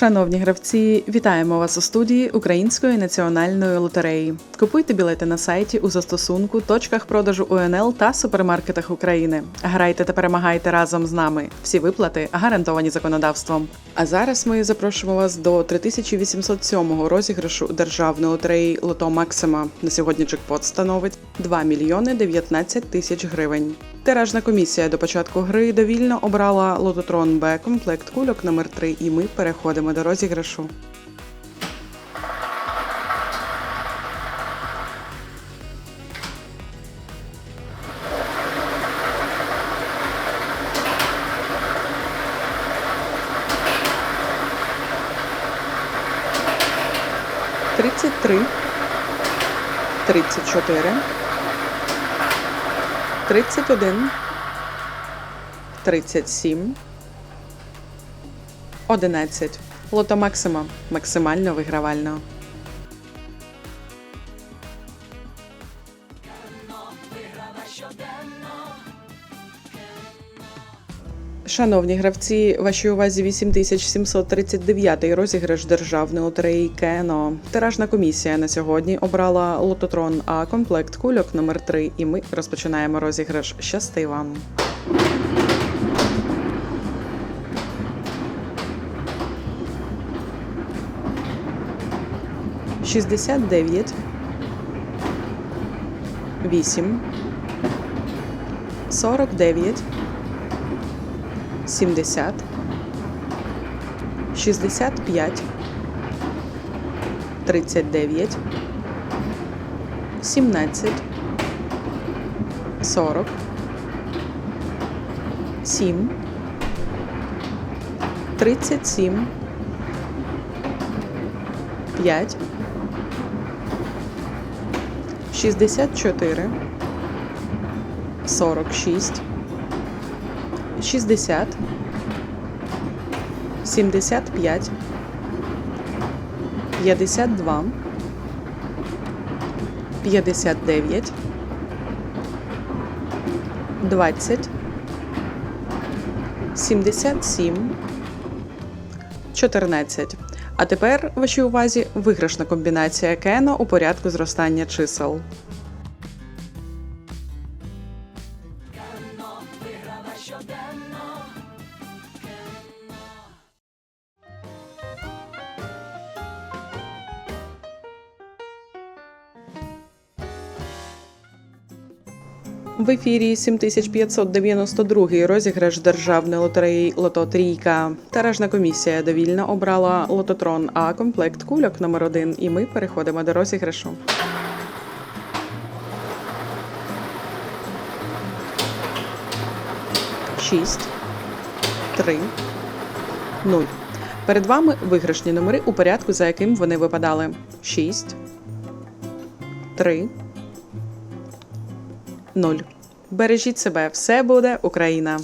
Шановні гравці, вітаємо вас у студії Української національної лотереї. Купуйте білети на сайті у застосунку, точках продажу УНЛ та супермаркетах України. Грайте та перемагайте разом з нами. Всі виплати гарантовані законодавством. А зараз ми запрошуємо вас до 3807-го розіграшу державної лотереї Лото Максима. На сьогодні джекпот становить 2 мільйони 19 тисяч гривень. Тиражна комісія до початку гри довільно обрала лототрон Б комплект кульок номер 3 і ми переходимо до розіграшу. Тридцять три, тридцять чотири, тридцять один, тридцять сім, одинадцять. Лото Максима максимально вигравально. Шановні гравці, вашій увазі 8739 розіграш державної лотереї Кено. Тиражна комісія на сьогодні обрала лототрон А комплект кульок номер 3 і ми розпочинаємо розіграш. Щасти вам! Шістдесят дев'ять, вісім, сорок дев'ять. 70, 65, 39, 17, 40, 7, 37, 5, 64, 46, 60, 75, 52, 59, 20, 77, 14. А тепер вашій увазі виграшна комбінація Кено у порядку зростання чисел. В ефірі 7592 розіграш державної лотереї Лото Трійка. Тиражна комісія довільно обрала лототрон А комплект кульок номер 1 і ми переходимо до розіграшу. Шість, три, нуль. Перед вами виграшні номери у порядку, за яким вони випадали. Шість, три, нуль. Бережіть себе, все буде Україна.